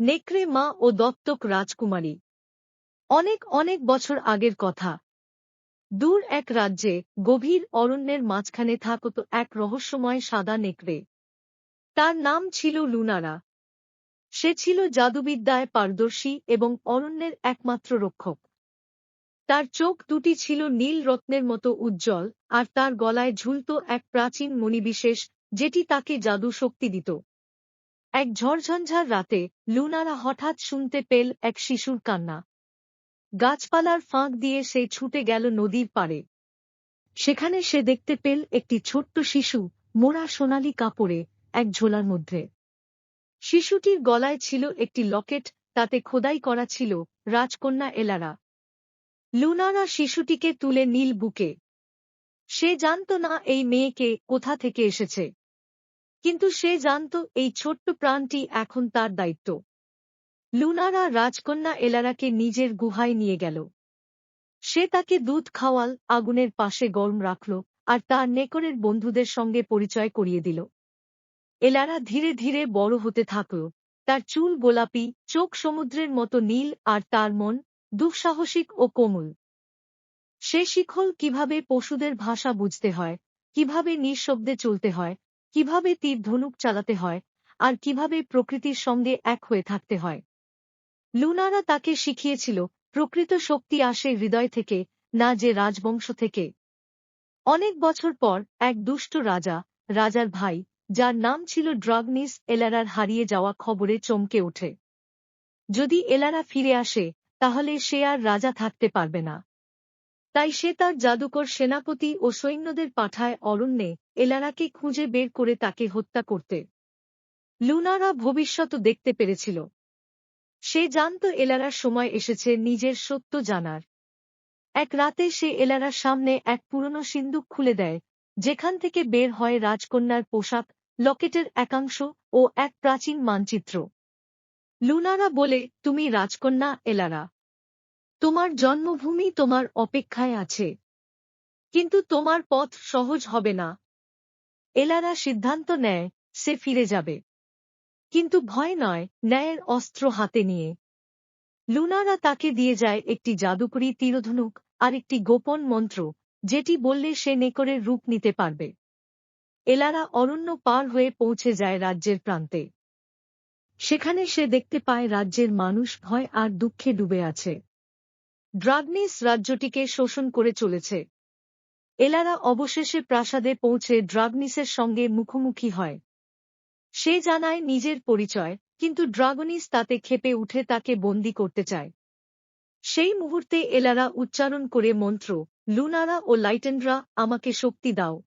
নেকড়ে মা ও দত্তক রাজকুমারী। অনেক অনেক বছর আগের কথা। দূর এক রাজ্যে গভীর অরণ্যের মাঝখানে থাকত এক রহস্যময় সাদা নেকড়ে। তার নাম ছিল লুনারা। সে ছিল জাদুবিদ্যায় পারদর্শী এবং অরণ্যের একমাত্র রক্ষক। তার চোখ দুটি ছিল নীল রত্নের মতো উজ্জ্বল আর তার গলায় ঝুলত এক প্রাচীন মণিবিশেষ, যেটি তাকে জাদু শক্তি দিত। এক ঝড়ঝঞ্ঝার রাতে লুনারা হঠাৎ শুনতে পেল এক শিশুর কান্না। গাছপালার ফাঁক দিয়ে সে ছুটে গেল নদীর পাড়ে। সেখানে সে দেখতে পেল একটি ছোট্ট শিশু মোড়া সোনালি কাপড়ে এক ঝোলার মধ্যে। শিশুটির গলায় ছিল একটি লকেট, তাতে খোদাই করা ছিল রাজকন্যা এলারা। লুনারা শিশুটিকে তুলে নীল বুকে। সে জানত না এই মেয়েকে কোথা থেকে এসেছে। কিন্তু সে জানত এই ছোট্ট প্রাণটি এখন তার দায়িত্ব। লুনারা রাজকন্যা এলারাকে নিজের গুহায় নিয়ে গেল। সে তাকে দুধ খাওয়াল, আগুনের পাশে গরম রাখল আর তার নেকরের বন্ধুদের সঙ্গে পরিচয় করিয়ে দিল। এলারা ধীরে ধীরে বড় হতে থাকল। তার চুল গোলাপি, চোখ সমুদ্রের মতো নীল আর তার মন দুঃসাহসিক ও কোমল। সে শিখল কীভাবে পশুদের ভাষা বুঝতে হয়, কীভাবে নিঃশব্দে চলতে হয় কীভাবে তীর ধনুক চালাতে হয় আর কীভাবে প্রকৃতির সঙ্গে এক হয়ে থাকতে হয়। লুনারা তাকে শিখিয়েছিল, প্রকৃত শক্তি আসে হৃদয় থেকে, না যে রাজবংশ থেকে। অনেক বছর পর এক দুষ্ট রাজা, রাজার ভাই, যার নাম ছিল ড্রাগনিস এলারার হারিয়ে যাওয়া খবরে চমকে ওঠে। যদি এলারা ফিরে আসে, তাহলে সে আর রাজা থাকতে পারবে না। তাই সে তার জাদুকর সেনাপতি ও সৈন্যদের পাঠায় অরণ্যে, এলারাকে খুঁজে বের করে তাকে হত্যা করতে। লুনারা ভবিষ্যৎ দেখতে পেরেছিল। সে জানত এলারার সময় এসেছে নিজের সত্য জানার। এক রাতে সে এলারার সামনে এক পুরনো সিন্দুক খুলে দেয়, যেখান থেকে বের হয় রাজকন্যার পোশাক, লকেটের একাংশ ও এক প্রাচীন মানচিত্র। লুনারা বলে, তুমি রাজকন্যা, এলারা। তোমার জন্মভূমি তোমার অপেক্ষায় আছে। কিন্তু তোমার পথ সহজ হবে না। এলারা সিদ্ধান্ত নেয়, সে ফিরে যাবে। কিন্তু ভয় নয়, ন্যায়ের অস্ত্র হাতে নিয়ে। লুনারা তাকে দিয়ে যায় একটি জাদুকরী তীরধনুক, আর একটি গোপন মন্ত্র, যেটি বললে সে নেকরের রূপ নিতে পারবে। এলারা অরণ্য পার হয়ে পৌঁছে যায় রাজ্যের প্রান্তে। সেখানে সে দেখতে পায় রাজ্যের মানুষ ভয় আর দুঃখে ডুবে আছে। ড্রাগনিস রাজ্যটিকে শোষণ করে চলেছে। এলারা অবশেষে প্রাসাদে পৌঁছে ড্রাগনিসের সঙ্গে মুখোমুখি হয়। সে জানায় নিজের পরিচয়, কিন্তু ড্রাগনিস তাতে খেপে উঠে তাকে বন্দি করতে চায়। সেই মুহূর্তে এলারা উচ্চারণ করে মন্ত্র, লুনারা ও লাইটেন্ড্রা, আমাকে শক্তি দাও।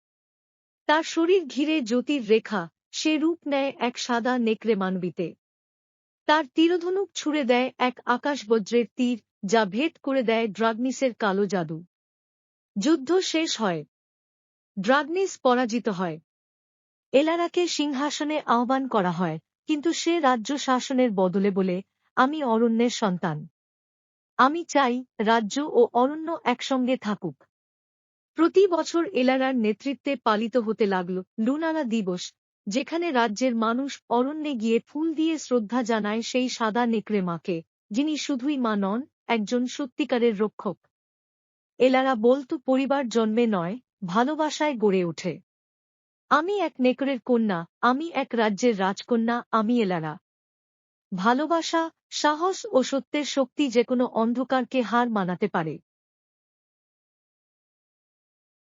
তার শরীর ঘিরে জ্যোতির রেখা, সে রূপ নেয় এক সাদা নেকড়ে মানবিতে। তার তীরধনুক ছুড়ে দেয় এক আকাশবজ্রের তীর যা ভেদ করে দেয় ড্রাগনিসের কালো জাদু। যুদ্ধ শেষ হয়। ড্রাগনিস পরাজিত হয়। এলারাকে সিংহাসনে আহ্বান করা হয়, কিন্তু সে রাজ্য শাসনের বদলে বলে, আমি অরণ্যের সন্তান। আমি চাই রাজ্য ও অরণ্য একসঙ্গে থাকুক। প্রতি বছর এলারার নেতৃত্বে পালিত হতে লাগল লুনারা দিবস, যেখানে রাজ্যের মানুষ অরণ্যে গিয়ে ফুল দিয়ে শ্রদ্ধা জানায় সেই সাদা নেকড়ে মাকে, যিনি শুধুই মা নন একজন সত্যিকারের রক্ষক। এলারা বলতো পরিবার জন্মে নয়, ভালোবাসায় গড়ে ওঠে। আমি এক নেকড়ের কন্যা, আমি এক রাজ্যের রাজকন্যা, আমি এলারা। ভালোবাসা, সাহস ও সত্যের শক্তি যে কোনো অন্ধকারকে হার মানাতে পারে।